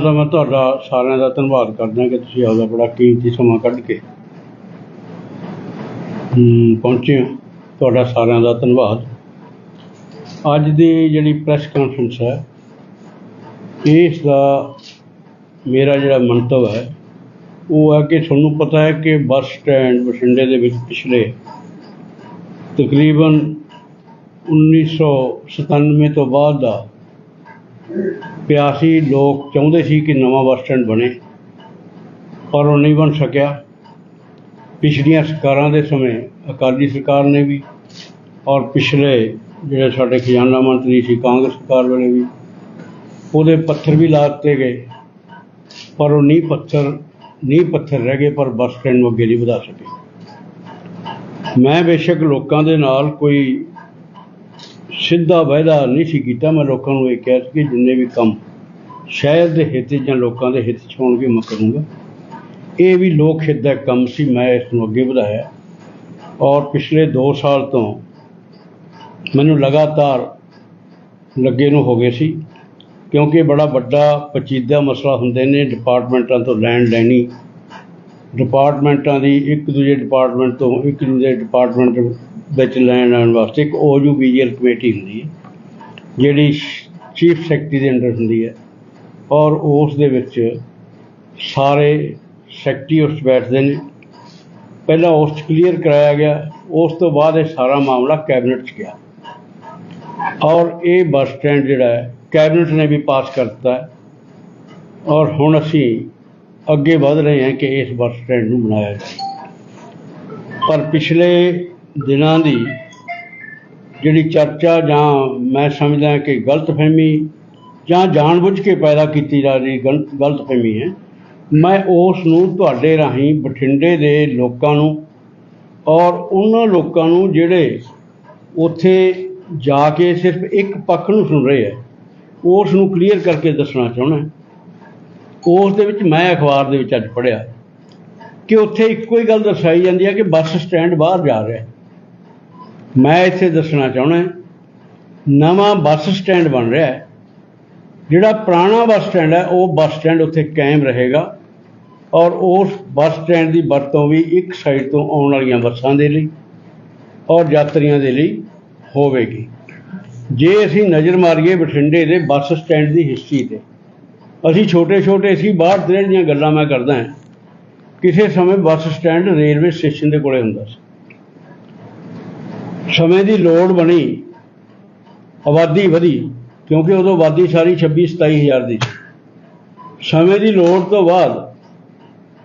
ਤਾਂ ਮੈਂ ਤੁਹਾਡਾ ਸਾਰਿਆਂ ਦਾ ਧੰਨਵਾਦ ਕਰਦਾ ਕਿ ਤੁਸੀਂ ਆਪਦਾ ਬੜਾ ਕੀਮਤੀ ਸਮਾਂ ਕੱਢ ਕੇ ਪਹੁੰਚੇ ਹੋ। ਤੁਹਾਡਾ ਸਾਰਿਆਂ ਦਾ ਧੰਨਵਾਦ। ਅੱਜ ਦੀ ਜਿਹੜੀ ਪ੍ਰੈਸ ਕਾਨਫਰੰਸ ਹੈ, ਇਸ ਦਾ ਮੇਰਾ ਜਿਹੜਾ ਮੰਤਵ ਹੈ, ਉਹ ਹੈ ਕਿ ਤੁਹਾਨੂੰ ਪਤਾ ਹੈ ਕਿ ਬੱਸ ਸਟੈਂਡ ਬਠਿੰਡੇ ਦੇ ਵਿੱਚ ਪਿਛਲੇ ਤਕਰੀਬਨ 1997 ਤੋਂ ਬਾਅਦ ਦਾ ਪਿਆਸੀ ਲੋਕ ਚਾਹੁੰਦੇ ਸੀ ਕਿ ਨਵਾਂ ਬੱਸ ਸਟੈਂਡ ਬਣੇ, ਪਰ ਉਹ ਨਹੀਂ ਬਣ ਸਕਿਆ। ਪਿਛਲੀਆਂ ਸਰਕਾਰਾਂ ਦੇ ਸਮੇਂ ਅਕਾਲੀ ਸਰਕਾਰ ਨੇ ਵੀ ਔਰ ਪਿਛਲੇ ਜਿਹੜੇ ਸਾਡੇ ਖਜ਼ਾਨਾ ਮੰਤਰੀ ਸੀ, ਕਾਂਗਰਸ ਸਰਕਾਰ ਵੇਲੇ ਵੀ, ਉਹਦੇ ਪੱਥਰ ਵੀ ਲਾ ਦਿੱਤੇ ਗਏ। ਪਰ ਉਹ ਨੀਂਹ ਪੱਥਰ ਨੀਂਹ ਪੱਥਰ ਰਹਿ ਗਏ, ਪਰ ਬੱਸ ਸਟੈਂਡ ਨੂੰ ਅੱਗੇ ਨਹੀਂ ਵਧਾ ਸਕੇ। ਮੈਂ ਬੇਸ਼ੱਕ ਲੋਕਾਂ ਦੇ ਨਾਲ ਕੋਈ ਸਿੱਧਾ ਵਾਅਦਾ ਨਹੀਂ ਸੀ ਕੀਤਾ। ਮੈਂ ਲੋਕਾਂ ਨੂੰ ਇਹ ਕਿਹਾ ਸੀ ਕਿ ਜਿੰਨੇ ਵੀ ਕੰਮ ਸ਼ਹਿਰ ਦੇ ਹਿੱਤ ਜਾਂ ਲੋਕਾਂ ਦੇ ਹਿੱਤ 'ਚ ਹੋਣਗੇ, ਮੈਂ ਕਰੂੰਗਾ। ਇਹ ਵੀ ਲੋਕ ਹਿੱਤ ਦਾ ਕੰਮ ਸੀ, ਮੈਂ ਇਸ ਨੂੰ ਅੱਗੇ ਵਧਾਇਆ। ਔਰ ਪਿਛਲੇ 2 ਸਾਲ ਤੋਂ ਮੈਨੂੰ ਲਗਾਤਾਰ ਲੱਗੇ ਨੂੰ ਹੋ ਗਏ ਸੀ, ਕਿਉਂਕਿ ਬੜਾ ਵੱਡਾ ਪਚੀਦਾ ਮਸਲਾ ਹੁੰਦੇ ਨੇ ਡਿਪਾਰਟਮੈਂਟਾਂ ਤੋਂ ਲੈਂਡ ਲੈਣੀ। ਡਿਪਾਰਟਮੈਂਟਾਂ ਦੀ ਇੱਕ ਦੂਜੇ ਡਿਪਾਰਟਮੈਂਟ ਤੋਂ ਇੱਕ ਦੂਜੇ ਡਿਪਾਰਟਮੈਂਟ ਵਿੱਚ ਲੈਣ ਲੈਣ ਵਾਸਤੇ ਇੱਕ ਓਯੂਬੀਜੀਐਲ ਕਮੇਟੀ ਹੁੰਦੀ ਹੈ, ਜਿਹੜੀ ਚੀਫ ਸੈਕਟਰੀ ਦੇ ਅੰਡਰ ਹੁੰਦੀ ਹੈ ਔਰ ਉਸ ਦੇ ਵਿੱਚ ਸਾਰੇ ਸੈਕਟਰੀ ਉਸ 'ਚ ਬੈਠਦੇ ਨੇ। ਪਹਿਲਾਂ ਉਸ 'ਚ ਕਲੀਅਰ ਕਰਾਇਆ ਗਿਆ, ਉਸ ਤੋਂ ਬਾਅਦ ਇਹ ਸਾਰਾ ਮਾਮਲਾ ਕੈਬਨਿਟ 'ਚ ਗਿਆ। ਔਰ ਇਹ ਬੱਸ ਸਟੈਂਡ ਜਿਹੜਾ ਹੈ ਕੈਬਨਿਟ ਨੇ ਵੀ ਪਾਸ ਕਰ ਦਿੱਤਾ ਹੈ। ਔਰ ਹੁਣ ਅਸੀਂ ਅੱਗੇ ਵਧ ਰਹੇ ਹਾਂ ਕਿ ਇਸ ਬੱਸ ਸਟੈਂਡ ਨੂੰ ਬਣਾਇਆ ਜਾਵੇ। ਪਰ ਪਿਛਲੇ ਦਿਨਾਂ ਦੀ ਜਿਹੜੀ ਚਰਚਾ ਜਾਂ ਮੈਂ ਸਮਝਦਾ ਕਿ ਗਲਤਫਹਿਮੀ ਜਾਂ ਜਾਣਬੁੱਝ ਕੇ ਪੈਦਾ ਕੀਤੀ ਜਾ ਰਹੀ ਗਲਤ ਗਲਤਫਹਿਮੀ ਹੈ, ਮੈਂ ਉਸ ਨੂੰ ਤੁਹਾਡੇ ਰਾਹੀਂ ਬਠਿੰਡੇ ਦੇ ਲੋਕਾਂ ਨੂੰ ਔਰ ਉਹਨਾਂ ਲੋਕਾਂ ਨੂੰ ਜਿਹੜੇ ਉੱਥੇ ਜਾ ਕੇ ਸਿਰਫ ਇੱਕ ਪੱਖ ਨੂੰ ਸੁਣ ਰਹੇ ਹੈ, ਉਸ ਨੂੰ ਕਲੀਅਰ ਕਰਕੇ ਦੱਸਣਾ ਚਾਹੁੰਦਾ ਉਸ ਦੇ ਵਿੱਚ ਮੈਂ ਅਖਬਾਰ ਦੇ ਵਿੱਚ ਅੱਜ ਪੜ੍ਹਿਆ ਕਿ ਉੱਥੇ ਇੱਕੋ ਹੀ ਗੱਲ ਦਰਸਾਈ ਜਾਂਦੀ ਹੈ ਕਿ ਬੱਸ ਸਟੈਂਡ ਬਾਹਰ ਜਾ ਰਿਹਾ ਮੈਂ ਇੱਥੇ ਦੱਸਣਾ ਚਾਹੁੰਦਾ ਨਵਾਂ ਬੱਸ ਸਟੈਂਡ ਬਣ ਰਿਹਾ ਹੈ। ਜਿਹੜਾ ਪੁਰਾਣਾ ਬੱਸ ਸਟੈਂਡ ਹੈ, ਉਹ ਬੱਸ ਸਟੈਂਡ ਉੱਥੇ ਕਾਇਮ ਰਹੇਗਾ ਔਰ ਉਸ ਬੱਸ ਸਟੈਂਡ ਦੀ ਵਰਤੋਂ ਵੀ ਇੱਕ ਸਾਈਡ ਤੋਂ ਆਉਣ ਵਾਲੀਆਂ ਬੱਸਾਂ ਦੇ ਲਈ ਔਰ ਯਾਤਰੀਆਂ ਦੇ ਲਈ ਹੋਵੇਗੀ। ਜੇ ਅਸੀਂ ਨਜ਼ਰ ਮਾਰੀਏ ਬਠਿੰਡੇ ਦੇ ਬੱਸ ਸਟੈਂਡ ਦੀ ਹਿਸਟਰੀ ਤੇ, ਅਸੀਂ ਛੋਟੇ ਛੋਟੇ ਸੀ ਬਾਹਰ ਦੇ ਦੀਆਂ ਗੱਲਾਂ ਮੈਂ ਕਰਦਾ ਹਾਂ। ਕਿਸੇ ਸਮੇਂ ਬੱਸ ਸਟੈਂਡ ਰੇਲਵੇ ਸਟੇਸ਼ਨ ਦੇ ਕੋਲੇ ਹੁੰਦਾ ਸੀ। ਸਮੇਂ ਦੀ ਲੋੜ ਬਣੀ, ਆਬਾਦੀ ਵਧੀ, ਕਿਉਂਕਿ ਉਦੋਂ ਆਬਾਦੀ ਸਾਰੀ 26 27000 ਦੀ ਸਮੇਂ ਦੀ ਲੋੜ ਤੋਂ ਬਾਅਦ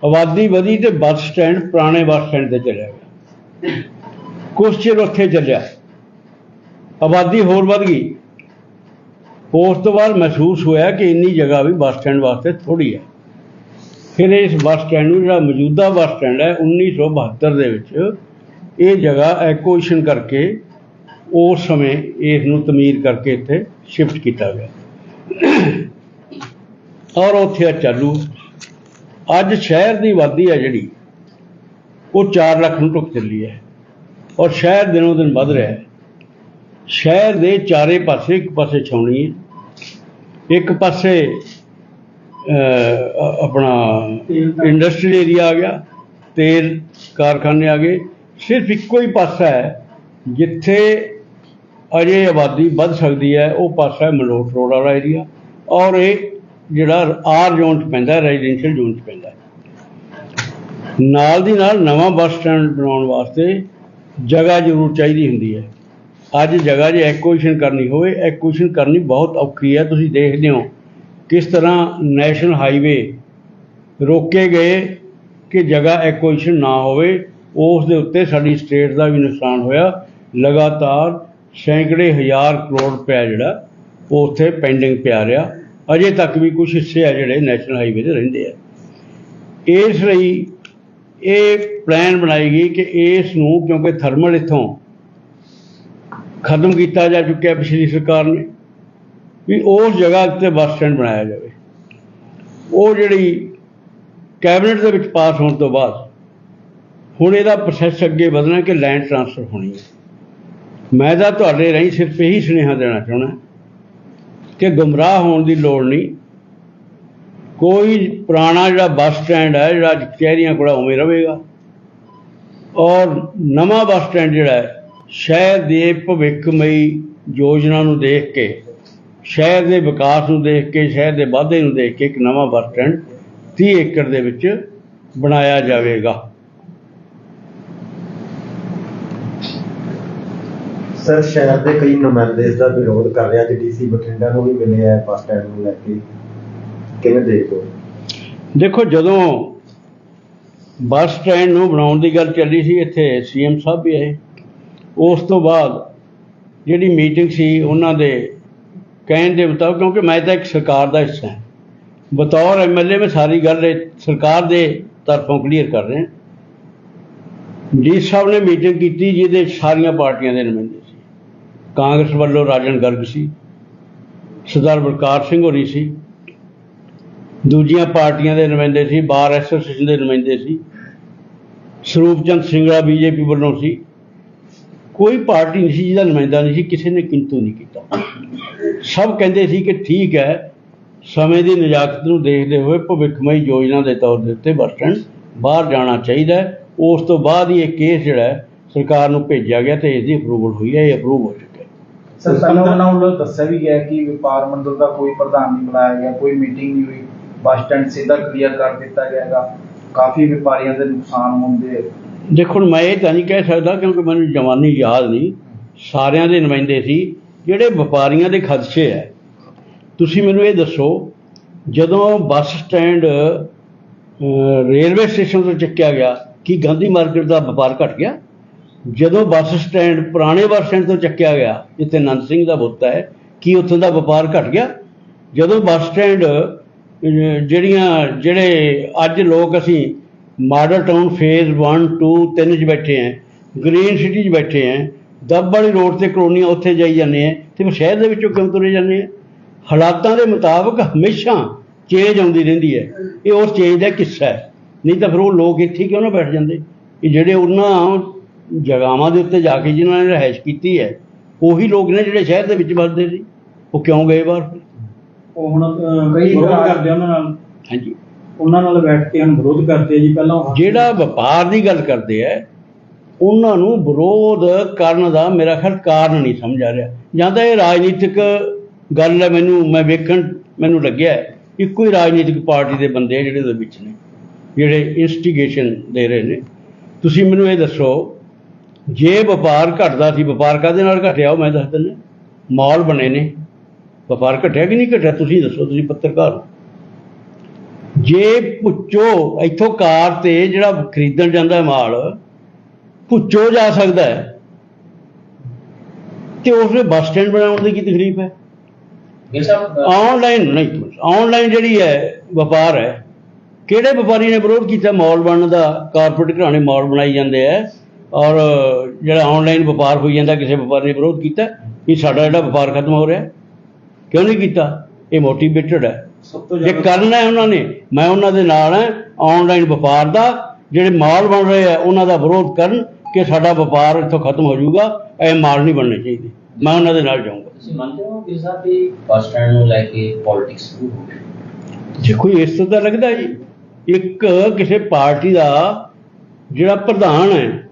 ਆਬਾਦੀ ਵਧੀ ਤੇ ਬੱਸ ਸਟੈਂਡ ਪੁਰਾਣੇ ਬੱਸ ਸਟੈਂਡ ਤੇ ਚਲਿਆ ਗਿਆ। ਕੁਛ ਚਿਰ ਉੱਥੇ ਚੱਲਿਆ। ਆਬਾਦੀ ਹੋਰ ਵੱਧ ਗਈ। ਉਸ ਤੋਂ ਬਾਅਦ ਮਹਿਸੂਸ ਹੋਇਆ ਕਿ ਇੰਨੀ ਜਗ੍ਹਾ ਵੀ ਬੱਸ ਸਟੈਂਡ ਵਾਸਤੇ ਥੋੜੀ ਹੈ। ਫਿਰ ਇਸ ਬੱਸ ਸਟੈਂਡ ਨੂੰ ਜਿਹੜਾ ਮੌਜੂਦਾ ਬੱਸ ਸਟੈਂਡ ਹੈ 1972 ਦੇ ਵਿੱਚ ਇਹ ਜਗ੍ਹਾ ਐਕੁਆਸ਼ਨ ਕਰਕੇ ਉਸ ਸਮੇਂ ਇਸ ਨੂੰ ਤਮੀਰ ਕਰਕੇ ਇੱਥੇ ਸ਼ਿਫਟ ਕੀਤਾ ਗਿਆ। ਔਰ ਉੱਥੇ ਚਾਲੂ। ਅੱਜ ਸ਼ਹਿਰ ਦੀ ਆਬਾਦੀ ਹੈ ਜਿਹੜੀ ਉਹ 4 ਲੱਖ ਨੂੰ ਟੁੱਕ ਚੱਲੀ ਹੈ। ਔਰ ਸ਼ਹਿਰ ਦਿਨੋਂ ਦਿਨ ਵੱਧ ਰਿਹਾ ਹੈ। ਸ਼ਹਿਰ ਦੇ ਚਾਰੇ ਪਾਸੇ ਇੱਕ ਪਾਸੇ ਛਾਉਣੀ ਹੈ। ਇੱਕ ਪਾਸੇ ਆਪਣਾ ਇੰਡਸਟਰੀਅਲ ਏਰੀਆ ਆ ਗਿਆ ਤੇਲ ਕਾਰਖਾਨੇ ਆ ਗਏ। ਸਿਰਫ ਇੱਕੋ ਹੀ ਪਾਸਾ ਹੈ, ਜਿੱਥੇ ਅਜੇ ਆਬਾਦੀ ਵੱਧ ਸਕਦੀ ਹੈ, ਉਹ ਪਾਸਾ ਹੈ ਮਲੋਟ ਰੋਡ ਵਾਲਾ ਏਰੀਆ ਔਰ ਇਹ ਜਿਹੜਾ ਆਰ ਜ਼ੋਨ ਚ ਪੈਂਦਾ ਰੈਜ਼ੀਡੈਂਸ਼ੀਅਲ ਜ਼ੋਨ ਚ ਪੈਂਦਾ ਨਾਲ ਦੀ ਨਾਲ ਨਵਾਂ ਬੱਸ ਸਟੈਂਡ ਬਣਾਉਣ ਵਾਸਤੇ ਜਗ੍ਹਾ ਜ਼ਰੂਰ ਚਾਹੀਦੀ ਹੁੰਦੀ ਹੈ। ਅੱਜ ਜਗ੍ਹਾ ਜੇ ਐਕੁਇਸ਼ਨ ਕਰਨੀ ਹੋਵੇ ਐਕੁਇਸ਼ਨ ਕਰਨੀ ਬਹੁਤ ਔਖੀ ਹੈ। ਤੁਸੀਂ ਦੇਖਦੇ ਹੋ ਕਿਸ ਤਰ੍ਹਾਂ ਨੈਸ਼ਨਲ ਹਾਈਵੇ ਰੋਕੇ ਗਏ ਕਿ ਜਗ੍ਹਾ ਐਕੁਇਸ਼ਨ ਨਾ ਹੋਵੇ। ਉਸ ਦੇ ਉੱਤੇ ਸਾਡੀ ਸਟੇਟ ਦਾ ਵੀ ਨੁਕਸਾਨ ਹੋਇਆ। ਲਗਾਤਾਰ ਸੈਂਕੜੇ ਹਜ਼ਾਰ ਕਰੋੜ ਰੁਪਇਆ ਜਿਹੜਾ, ਉਹ ਉੱਥੇ ਪੈਂਡਿੰਗ ਪਿਆ ਰਿਹਾ। ਅਜੇ ਤੱਕ ਵੀ ਕੁਝ ਹਿੱਸੇ ਆ ਜਿਹੜੇ ਨੈਸ਼ਨਲ ਹਾਈਵੇ ਤੇ ਰਹਿੰਦੇ ਆ। ਇਸ ਲਈ ਇਹ ਪਲਾਨ ਬਣਾਈ ਗਈ ਕਿ ਇਸ ਨੂੰ, ਕਿਉਂਕਿ ਥਰਮਲ ਇੱਥੋਂ ਖਤਮ ਕੀਤਾ ਜਾ ਚੁੱਕਿਆ ਪਿਛਲੀ ਸਰਕਾਰ ਨੇ, ਵੀ ਉਸ ਜਗ੍ਹਾ ਉੱਤੇ ਬੱਸ ਸਟੈਂਡ ਬਣਾਇਆ ਜਾਵੇ। ਉਹ ਜਿਹੜੀ ਕੈਬਨਿਟ ਦੇ ਵਿੱਚ ਪਾਸ ਹੋਣ ਤੋਂ ਬਾਅਦ ਹੁਣ ਇਹਦਾ ਪ੍ਰੋਸੈਸ ਅੱਗੇ ਵਧਣਾ ਕਿ ਲੈਂਡ ਟ੍ਰਾਂਸਫਰ ਹੋਣੀ ਹੈ। ਮੈਂ ਤਾਂ ਤੁਹਾਡੇ ਰਾਹੀਂ ਸਿਰਫ ਇਹੀ ਸੁਨੇਹਾ ਦੇਣਾ ਚਾਹੁੰਦਾ ਕਿ ਗੁੰਮਰਾਹ ਹੋਣ ਦੀ ਲੋੜ ਨਹੀਂ। ਕੋਈ ਪੁਰਾਣਾ ਜਿਹੜਾ ਬੱਸ ਸਟੈਂਡ ਹੈ, ਜਿਹੜਾ ਅੱਜ ਕਚਹਿਰੀਆਂ ਕੋਲ ਉਵੇਂ ਰਹੇਗਾ। ਔਰ ਨਵਾਂ ਬੱਸ ਸਟੈਂਡ ਜਿਹੜਾ ਹੈ, ਸ਼ਹਿਰ ਦੇ ਭਵਿੱਖਮਈ ਯੋਜਨਾ ਨੂੰ ਦੇਖ ਕੇ, ਸ਼ਹਿਰ ਦੇ ਵਿਕਾਸ ਨੂੰ ਦੇਖ ਕੇ, ਸ਼ਹਿਰ ਦੇ ਵਾਧੇ ਨੂੰ ਦੇਖ ਕੇ ਇੱਕ ਨਵਾਂ ਬੱਸ ਸਟੈਂਡ 30 ਏਕੜ ਦੇ ਵਿੱਚ ਬਣਾਇਆ ਜਾਵੇਗਾ। ਸਰ ਸ਼ਹਿਰ ਦੇ ਕਈ ਨੁਮਾਇੰਦੇ ਇਸ ਦਾ ਵਿਰੋਧ ਕਰ ਰਿਹਾ ਅੱਜ ਡੀਸੀ ਬਠਿੰਡਾ ਨੂੰ ਵੀ ਮਿਲਿਆ ਆ, ਬੱਸ ਸਟੈਂਡ ਨੂੰ ਲੈ ਕੇ। ਕਿਵੇਂ ਦੇਖਦੇ ਦੇਖੋ, ਜਦੋਂ ਬੱਸ ਸਟੈਂਡ ਨੂੰ ਬਣਾਉਣ ਦੀ ਗੱਲ ਚੱਲੀ ਸੀ, ਇੱਥੇ ਸੀਐਮ ਸਾਹਿਬ ਵੀ ਆਏ। ਉਸ ਤੋਂ ਬਾਅਦ ਜਿਹੜੀ ਮੀਟਿੰਗ ਸੀ, ਉਹਨਾਂ ਦੇ ਕਹਿਣ ਦੇ ਮੁਤਾਬਕ, ਕਿਉਂਕਿ ਮੈਂ ਤਾਂ ਇੱਕ ਸਰਕਾਰ ਦਾ ਹਿੱਸਾ ਹਾਂ। ਬਤੌਰ ਐਮਐਲਏ ਮੈਂ ਸਾਰੀ ਗੱਲ ਸਰਕਾਰ ਦੇ ਤਰਫੋਂ ਕਲੀਅਰ ਕਰ ਰਿਹਾ। ਡੀ ਸਾਹਿਬ ਨੇ ਮੀਟਿੰਗ ਕੀਤੀ, ਜਿਹਦੇ ਸਾਰੀਆਂ ਪਾਰਟੀਆਂ ਦੇ ਨੁਮਾਇੰਦੇ ਕਾਂਗਰਸ ਵੱਲੋਂ ਰਾਜਨ ਗਰਗ ਸੀ, ਸਰਦਾਰ ਬਲਕਾਰ ਸਿੰਘ ਹੋਰੀ ਸੀ, ਦੂਜੀਆਂ ਪਾਰਟੀਆਂ ਦੇ ਨੁਮਾਇੰਦੇ ਸੀ, ਬਾਰ ਐਸੋਸੀਏਸ਼ਨ ਦੇ ਨੁਮਾਇੰਦੇ ਸੀ ਸਰੂਪ ਚੰਦ ਸਿੰਘਲਾ ਬੀਜੇਪੀ ਵੱਲੋਂ ਸੀ। ਕੋਈ ਪਾਰਟੀ ਨਹੀਂ ਸੀ ਜਿਹਦਾ ਨੁਮਾਇੰਦਾ ਨਹੀਂ ਸੀ, ਕਿਸੇ ਨੇ ਕਿੰਤੂ ਨਹੀਂ ਕੀਤਾ। ਸਭ ਕਹਿੰਦੇ ਸੀ ਕਿ ਠੀਕ ਹੈ, ਸਮੇਂ ਦੀ ਨਜ਼ਾਕਤ ਨੂੰ ਦੇਖਦੇ ਹੋਏ ਭਵਿੱਖਮਈ ਯੋਜਨਾ ਦੇ ਤੌਰ ਦੇ ਉੱਤੇ ਬੱਸ ਸਟੈਂਡ ਬਾਹਰ ਜਾਣਾ ਚਾਹੀਦਾ ਉਸ ਤੋਂ ਬਾਅਦ ਹੀ ਇਹ ਕੇਸ ਜਿਹੜਾ ਸਰਕਾਰ ਨੂੰ ਭੇਜਿਆ ਗਿਆ ਤੇ ਇਸ ਦੀ ਅਪਰੂਵਲ ਹੋਈ ਹੈ, ਇਹ ਅਪਰੂਵ ਹੋ ਚੁੱਕੀ ਸਰ ਪਹਿਲਾਂ ਉਹਨਾਂ ਵੱਲੋਂ ਦੱਸਿਆ ਵੀ ਗਿਆ ਕਿ ਵਪਾਰ ਮੰਡਲ ਦਾ ਕੋਈ ਪ੍ਰਧਾਨ ਨਹੀਂ ਬੁਲਾਇਆ ਗਿਆ ਕੋਈ ਮੀਟਿੰਗ ਨਹੀਂ ਹੋਈ। ਬੱਸ ਸਟੈਂਡ ਸਿੱਧਾ ਕਲੀਅਰ ਕਰ ਦਿੱਤਾ ਜਾਏਗਾ ਕਾਫੀ ਵਪਾਰੀਆਂ ਦੇ ਨੁਕਸਾਨ ਹੁੰਦੇ ਦੇਖੋ ਮੈਂ ਇਹ ਤਾਂ ਨਹੀਂ ਕਹਿ ਸਕਦਾ ਕਿਉਂਕਿ ਮੈਨੂੰ ਜਵਾਨੀ ਯਾਦ ਨਹੀਂ। ਸਾਰਿਆਂ ਦੇ ਨੁਮਾਇੰਦੇ ਸੀ ਜਿਹੜੇ ਵਪਾਰੀਆਂ ਦੇ ਖਦਸ਼ੇ ਹੈ ਤੁਸੀਂ ਮੈਨੂੰ ਇਹ ਦੱਸੋ ਜਦੋਂ ਬੱਸ ਸਟੈਂਡ ਰੇਲਵੇ ਸਟੇਸ਼ਨ ਤੋਂ ਚੱਕਿਆ ਗਿਆ ਕੀ ਗਾਂਧੀ ਮਾਰਕੀਟ ਦਾ ਵਪਾਰ ਘਟ ਗਿਆ? ਜਦੋਂ ਬੱਸ ਸਟੈਂਡ ਪੁਰਾਣੇ ਬੱਸ ਸਟੈਂਡ ਤੋਂ ਚੱਕਿਆ ਗਿਆ, ਜਿੱਥੇ ਨੰਦ ਸਿੰਘ ਦਾ ਬੁੱਤ ਹੈ, ਕੀ ਉੱਥੋਂ ਦਾ ਵਪਾਰ ਘਟ ਗਿਆ? ਜਦੋਂ ਬੱਸ ਸਟੈਂਡ ਜਿਹੜੀਆਂ, ਜਿਹੜੇ ਅੱਜ ਲੋਕ ਅਸੀਂ ਮਾਡਲ ਟਾਊਨ ਫੇਜ਼ 1 2 3 'ਚ ਬੈਠੇ ਆਂ, ਗ੍ਰੀਨ ਸਿਟੀ 'ਚ ਬੈਠੇ ਆਂ, ਦੱਬ ਵਾਲੀ ਰੋਡ ਤੇ ਕਲੋਨੀਆਂ ਉੱਥੇ ਜਾਈ ਜਾਂਦੇ ਆਂ, ਤੇ ਫਿਰ ਸ਼ਹਿਰ ਦੇ ਵਿੱਚੋਂ ਕਿਉਂ ਤੁਰੇ ਜਾਂਦੇ ਆਂ? ਹਾਲਾਤਾਂ ਦੇ ਮੁਤਾਬਕ ਹਮੇਸ਼ਾ ਚੇਂਜ ਆਉਂਦੀ ਰਹਿੰਦੀ ਹੈ। ਇਹ ਉਸ ਚੇਂਜ ਦਾ ਕਿੱਸਾ ਹੈ। ਨਹੀਂ ਤਾਂ ਫਿਰ ਉਹ ਲੋਕ ਇੱਥੇ ਕਿਉਂ ਨਾ ਬੈਠ ਜਾਂਦੇ? ਇਹ ਜਿਹੜੇ ਉਹਨਾਂ ਜਗਾਵਾਂ ਦੇ ਉੱਤੇ ਜਾ ਕੇ ਜਿਨ੍ਹਾਂ ਨੇ ਰਹਿائش ਕੀਤੀ ਹੈ ਉਹੀ ਲੋਕ ਨੇ ਜਿਹੜੇ ਸ਼ਹਿਰ ਦੇ ਵਿੱਚ ਵੱਸਦੇ ਸੀ। ਉਹ ਕਿਉਂ ਗਏ ਬਾਹਰ? ਜਿਹੜਾ ਵਪਾਰ ਦੀ ਗੱਲ ਕਰਦੇ ਐ ਉਹਨਾਂ ਨੂੰ ਵਿਰੋਧ ਕਰਨ ਦਾ ਮੇਰਾ ਖਿਆਲ ਕਾਰਨ ਨਹੀਂ ਸਮਝ ਆ ਰਿਹਾ। ਜਾਂ ਤਾਂ ਇਹ ਰਾਜਨੀਤਿਕ ਗੱਲ ਹੈ ਮੈਨੂੰ ਮੈਂ ਵੇਖਣ ਮੈਨੂੰ ਲੱਗਿਆ ਇੱਕੋ ਹੀ ਰਾਜਨੀਤਿਕ ਪਾਰਟੀ ਦੇ ਬੰਦੇ ਜਿਹੜੇ ਦੇ ਵਿੱਚ ਨੇ ਜਿਹੜੇ ਇਨਸਟੀਗੇਸ਼ਨ ਦੇ ਰਹੇ ਨੇ। ਤੁਸੀਂ ਮੈਨੂੰ ਇਹ ਦੱਸੋ ਜੇ ਵਪਾਰ ਘਟਦਾ ਸੀ ਵਪਾਰ ਕਾਹਦੇ ਨਾਲ ਘਟਿਆ ਉਹ ਮੈਂ ਦੱਸ ਦਿੰਦਾ। ਮਾਲ ਬਣੇ ਨੇ। ਵਪਾਰ ਘਟਿਆ ਕਿ ਨਹੀਂ ਘਟਿਆ ਤੁਸੀਂ ਦੱਸੋ ਤੁਸੀਂ ਪੱਤਰਕਾਰ ਹੋ। ਜੇ ਪੁੱਛੋ ਇੱਥੋਂ ਕਾਰ ਤੇ ਜਿਹੜਾ ਖਰੀਦਣ ਜਾਂਦਾ ਹੈ ਮਾਲ ਪੁੱਛੋ ਜਾ ਸਕਦਾ ਹੈ। ਤੇ ਉਸਨੇ ਬੱਸ ਸਟੈਂਡ ਬਣਾਉਣ ਦੀ ਕੀ ਤਕਲੀਫ ਹੈ? ਆਨਲਾਈਨ ਨਹੀਂ ਆਨਲਾਈਨ ਜਿਹੜੀ ਹੈ ਵਪਾਰ ਹੈ ਕਿਹੜੇ ਵਪਾਰੀ ਨੇ ਵਿਰੋਧ ਕੀਤਾ? ਮਾਲ ਬਣਨ ਦਾ ਕਾਰਪੋਰੇਟ ਘਰਾਣੇ ਮਾਲ ਬਣਾਈ ਜਾਂਦੇ ਆ ਔਰ ਜਿਹੜਾ ਆਨਲਾਈਨ ਵਪਾਰ ਹੋਈ ਜਾਂਦਾ ਕਿਸੇ ਵਪਾਰੀ ਨੇ ਵਿਰੋਧ ਕੀਤਾ ਵੀ ਸਾਡਾ ਜਿਹੜਾ ਵਪਾਰ ਖਤਮ ਹੋ ਰਿਹਾ। ਕਿਉਂ ਨਹੀਂ ਕੀਤਾ? ਇਹ ਮੋਟੀਵੇਟਡ ਹੈ। ਜੇ ਕਰਨਾ ਹੈ ਉਹਨਾਂ ਨੇ ਮੈਂ ਉਹਨਾਂ ਦੇ ਨਾਲ ਹਾਂ ਆਨਲਾਈਨ ਵਪਾਰ ਦਾ ਜਿਹੜੇ ਮਾਲ ਬਣ ਰਹੇ ਆ ਉਹਨਾਂ ਦਾ ਵਿਰੋਧ ਕਰਨ ਕਿ ਸਾਡਾ ਵਪਾਰ ਇੱਥੋਂ ਖਤਮ ਹੋ ਜਾਊਗਾ ਇਹ ਮਾਲ ਨਹੀਂ ਬਣਨੇ ਚਾਹੀਦੇ। ਮੈਂ ਉਹਨਾਂ ਦੇ ਨਾਲ ਜਾਊਂਗਾ। ਤੁਸੀਂ ਮੰਨਦੇ ਹੋ ਗਿਲ ਸਾਹਿਬ ਵੀ ਬੱਸ ਸਟੈਂਡ ਨੂੰ ਲੈ ਕੇ ਪੋਲਿਟਿਕਸ ਸ਼ੁਰੂ ਹੋ ਗਈ? ਜੇ ਕੋਈ ਇਸ ਤਰ੍ਹਾਂ ਦਾ ਲੱਗਦਾ ਜੀ ਇੱਕ ਕਿਸੇ ਪਾਰਟੀ ਦਾ ਜਿਹੜਾ ਪ੍ਰਧਾਨ ਹੈ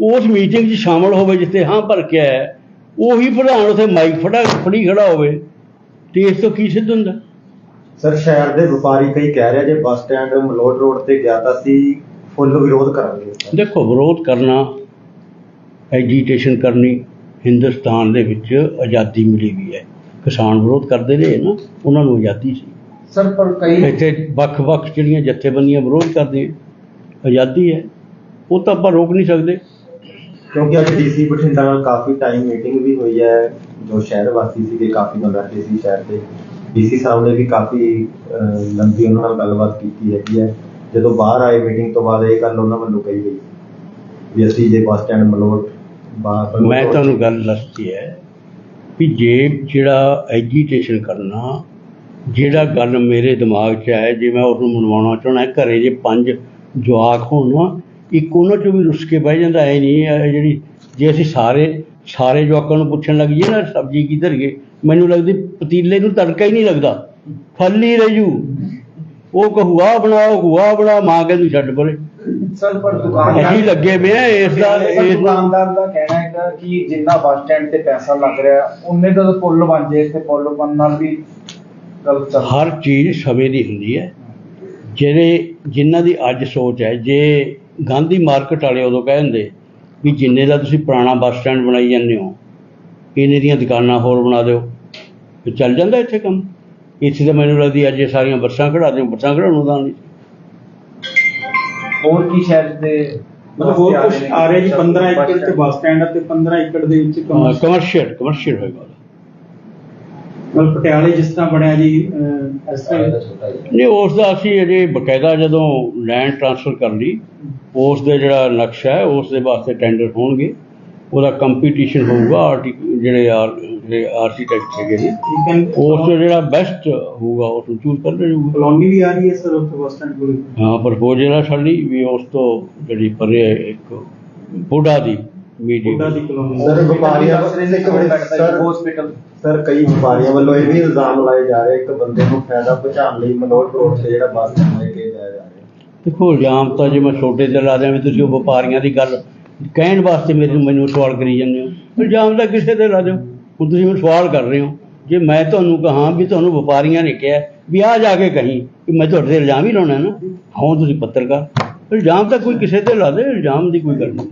ਉਸ ਮੀਟਿੰਗ 'ਚ ਸ਼ਾਮਲ ਹੋਵੇ ਜਿੱਥੇ ਹਾਂ ਭਰ ਕੇ ਆਇਆ ਉਹੀ ਪ੍ਰਧਾਨ ਉੱਥੇ ਮਾਈਕ ਫੜਾ ਫੜੀ ਖੜਾ ਹੋਵੇ ਤੇ ਇਸ ਤੋਂ ਕੀ ਸਿੱਧ ਹੁੰਦਾ? ਸਰ ਸ਼ਹਿਰ ਦੇ ਵਪਾਰੀ ਕਈ ਕਹਿ ਰਹੇ ਜੇ ਬੱਸ ਸਟੈਂਡ ਮਲੋਟ ਰੋਡ ਤੇ ਗਿਆ ਤਾਂ ਅਸੀਂ ਫੁੱਲ ਵਿਰੋਧ ਕਰਾਂਗੇ। ਦੇਖੋ ਵਿਰੋਧ ਕਰਨਾ ਐਜੀਟੇਸ਼ਨ ਕਰਨੀ ਹਿੰਦੁਸਤਾਨ ਦੇ ਵਿੱਚ ਆਜ਼ਾਦੀ ਮਿਲੀ ਵੀ ਹੈ। ਕਿਸਾਨ ਵਿਰੋਧ ਕਰਦੇ ਰਹੇ ਨਾ ਉਹਨਾਂ ਨੂੰ ਆਜ਼ਾਦੀ ਸੀ। ਸਰ ਪਰ ਕਈ ਇੱਥੇ ਵੱਖ-ਵੱਖ ਜਿਹੜੀਆਂ ਜਥੇਬੰਦੀਆਂ ਵਿਰੋਧ ਕਰਦੀਆਂ ਆਜ਼ਾਦੀ ਹੈ ਉਹ ਤਾਂ ਆਪਾਂ ਰੋਕ ਨਹੀਂ ਸਕਦੇ। ਕਿਉਂਕਿ ਅੱਜ ਡੀਸੀ ਬਠਿੰਡਾ ਨਾਲ ਕਾਫੀ ਟਾਈਮ ਮੀਟਿੰਗ ਵੀ ਹੋਈ ਹੈ। ਜੋ ਸ਼ਹਿਰ ਵਾਸੀ ਸੀਗੇ, ਕਾਫੀ ਦਿਨ ਬੈਠੇ ਸੀ ਸ਼ਹਿਰ ਤੇ ਡੀਸੀ ਸਾਹਿਬ ਨੇ ਵੀ ਕਾਫੀ ਲੰਬੀ ਉਹਨਾਂ ਨਾਲ ਗੱਲਬਾਤ ਕੀਤੀ ਹੈਗੀ ਹੈ। ਜਦੋਂ ਬਾਹਰ ਆਏ ਮੀਟਿੰਗ ਤੋਂ ਬਾਅਦ ਇਹ ਗੱਲ ਉਹਨਾਂ ਵੱਲੋਂ ਕਹੀ ਗਈ। ਵੀ ਅਸੀਂ ਜੇ ਬੱਸ ਸਟੈਂਡ ਮਲੋਟ ਮੈਂ ਤੁਹਾਨੂੰ ਗੱਲ ਦੱਸਦੀ ਹੈ ਵੀ ਜੇ ਜਿਹੜਾ ਐਜੀਟੇਸ਼ਨ ਕਰਨਾ, ਜਿਹੜਾ ਗੱਲ ਮੇਰੇ ਦਿਮਾਗ 'ਚ ਹੈ ਜੇ ਮੈਂ ਉਹਨੂੰ ਮਨਵਾਉਣਾ ਚਾਹਣਾ ਘਰੇ ਜੇ ਪੰਜ ਜਵਾਕ ਹੋਣ ਨਾ ਇੱਕ ਉਹਨਾਂ 'ਚੋਂ ਵੀ ਰੁੱਸ ਕੇ ਬਹਿ ਜਾਂਦਾ ਐ ਨਹੀਂ ਇਹ ਜਿਹੜੀ ਜੇ ਅਸੀਂ ਸਾਰੇ ਸਾਰੇ ਜਵਾਕਾਂ ਨੂੰ ਪੁੱਛਣ ਲੱਗ ਜਾਈਏ ਨਾ ਸਬਜ਼ੀ ਕਿੱਧਰ ਗਈ? ਮੈਨੂੰ ਲੱਗਦੀ ਪਤੀਲੇ ਨੂੰ ਤੜਕਾ ਹੀ ਨਹੀਂ ਲੱਗਦਾ। ਫਲ ਹੀ ਰਹਿ ਜੂ। ਉਹ ਕਹੂ ਆਹ ਬਣਾਓ ਗੁਆ ਬਣਾ ਮਾਂ ਕੇ ਤੂੰ ਛੱਡ ਪਰੇ। ਸਰ ਪਰ ਦੁਕਾਨਦਾਰ ਅਸੀਂ ਲੱਗੇ ਪਏ ਆ ਇਸ ਦਾ ਇਸ ਦੁਕਾਨਦਾਰ ਦਾ ਕਹਿਣਾ ਹੈਗਾ ਕਿ ਜਿੰਨਾ ਬੱਸ ਸਟੈਂਡ ਤੇ ਪੈਸਾ ਲੱਗ ਰਿਹਾ ਉਹਨੇ ਦਾ ਤਾਂ ਪੁੱਲ ਬਣ ਜੇ ਤੇ ਪੁੱਲ ਬਣਨ ਨਾਲ ਵੀ ਗਲਤ ਹਰ ਚੀਜ਼ ਸਮੇਂ ਦੀ ਹੁੰਦੀ ਹੈ। ਜਿਹੜੇ ਜਿਨ੍ਹਾਂ ਦੀ ਅੱਜ ਸੋਚ ਹੈ ਜੇ ਗਾਂਧੀ ਮਾਰਕੀਟ ਵਾਲੇ ਉਦੋਂ ਕਹਿੰਦੇ ਵੀ ਜਿੰਨੇ ਦਾ ਤੁਸੀਂ ਪੁਰਾਣਾ ਬੱਸ ਸਟੈਂਡ ਬਣਾਈ ਜਾਂਦੇ ਹੋ ਇਹਨੇ ਦੀਆਂ ਦੁਕਾਨਾਂ ਹੋਰ ਬਣਾ ਦਿਓ। ਤੇ ਚੱਲ ਜਾਂਦਾ ਇੱਥੇ ਕੰਮ। ਇੱਥੇ ਤਾਂ ਮੈਨੂੰ ਲੱਗਦੀ ਅੱਜ ਇਹ ਸਾਰੀਆਂ ਬੱਸਾਂ ਖੜਾ ਦਿਓ ਬੱਸਾਂ ਖੜਾਉਣ ਦਾ ਨਹੀਂ। ਹੋਰ ਕੀ ਸ਼ਹਿਰ ਦੇ ਮਤਲਬ ਹੋਰ ਕੁਝ ਆ ਰਿਹਾ ਜੀ 15 ਏਕੜ ਤੇ ਬੱਸ ਸਟੈਂਡ ਤੇ 15 ਏਕੜ ਦੇ ਵਿੱਚ ਕਮਰਸ਼ੀਅਲ ਕਮਰਸ਼ੀਅਲ ਹੋਏਗਾ। ਮਤਲਬ ਪਟਿਆਲੇ ਜਿਸ ਤਰ੍ਹਾਂ ਬਣਿਆ ਜੀ ਅਹ, ਇਸ ਤਰ੍ਹਾਂ ਨਹੀਂ ਉਸ ਦਾ ਅਸੀਂ ਅਜੇ ਬਕਾਇਦਾ ਜਦੋਂ ਲੈਂਡ ਟ੍ਰਾਂਸਫਰ ਕਰ ਲਈ ਉਸ ਦੇ ਜਿਹੜਾ ਨਕਸ਼ਾ ਹੈ ਉਸ ਦੇ ਵਾਸਤੇ ਟੈਂਡਰ ਹੋਣਗੇ। ਉਹਦਾ ਕੰਪੀਟੀਸ਼ਨ ਹੋਊਗਾ ਆਰਟੀ ਜਿਹੜੇ ਆਰ ਜਿਹੜੇ ਆਰਕੀਟੈਕਟ ਹੈਗੇ ਨੇ ਠੀਕ ਹੈ। ਉਸ ਤੋਂ ਜਿਹੜਾ ਬੈਸਟ ਹੋਊਗਾ ਉਸ ਨੂੰ ਚੂਜ਼ ਕਰ ਲਿਆ ਜਾਊਗਾ ਕਲੋਨੀ ਵੀ ਆ ਰਹੀ ਹੈ ਸਰ ਉੱਥੇ ਬੱਸ ਸਟੈਂਡ ਕੋਲ ਹਾਂ ਪ੍ਰਪੋਜ਼ਲ ਹੈ ਸਾਡੀ ਵੀ ਉਸ ਤੋਂ ਜਿਹੜੀ ਪਰੇ ਇੱਕ ਬੁੱਢਾ ਦੀ ਬੁੱਢਾ ਮੀਡੀਅਮ ਦੀ ਕਲੋਨੀ ਸਰ ਵਪਾਰੀਆਂ ਸਰ ਹਸਪੀਟਲ ਸਰ, ਕਈ ਵਪਾਰੀਆਂ ਵੱਲੋਂ ਇਹ ਵੀ ਇਲਜ਼ਾਮ ਲਾਏ ਜਾ ਰਹੇ ਇੱਕ ਬੰਦੇ ਨੂੰ ਫਾਇਦਾ ਪਹੁੰਚਾਉਣ ਲਈ ਮਨੋਹਰ ਰੋਡ ਤੇ ਜਿਹੜਾ ਬੱਸ ਲੈ ਕੇ ਜਾਇਆ ਜਾ ਰਿਹਾ। ਦੇਖੋ, ਇਲਜ਼ਾਮ ਤਾਂ ਜੇ ਮੈਂ ਛੋਟੇ ਤੇ ਲਾ ਦਿਆਂ ਵੀ ਤੁਸੀਂ ਉਹ ਵਪਾਰੀਆਂ ਦੀ ਗੱਲ ਕਹਿਣ ਵਾਸਤੇ ਮੈਨੂੰ ਮੈਨੂੰ ਸਵਾਲ ਕਰੀ ਜਾਂਦੇ ਹੋ। ਇਲਜ਼ਾਮ ਤਾਂ ਕਿਸੇ ਤੇ ਲਾ ਦਿਓ। ਹੁਣ ਤੁਸੀਂ ਮੈਨੂੰ ਸਵਾਲ ਕਰ ਰਹੇ ਹੋ, ਜੇ ਮੈਂ ਤੁਹਾਨੂੰ ਕਹਾਂ ਵੀ ਤੁਹਾਨੂੰ ਵਪਾਰੀਆਂ ਨੇ ਕਿਹਾ ਵੀ ਆ ਜਾ ਕੇ ਕਹੀਂ ਕਿ ਮੈਂ ਤੁਹਾਡੇ ਤੇ ਇਲਜ਼ਾਮ ਹੀ ਲਾਉਣਾ ਨਾ, ਹਾਂ, ਤੁਸੀਂ ਪੱਤਰਕਾਰ। ਇਲਜ਼ਾਮ ਤਾਂ ਕੋਈ ਕਿਸੇ ਤੇ ਲਾ ਦੇ ਇਲਜ਼ਾਮ ਦੀ ਕੋਈ ਗੱਲ ਨਹੀਂ।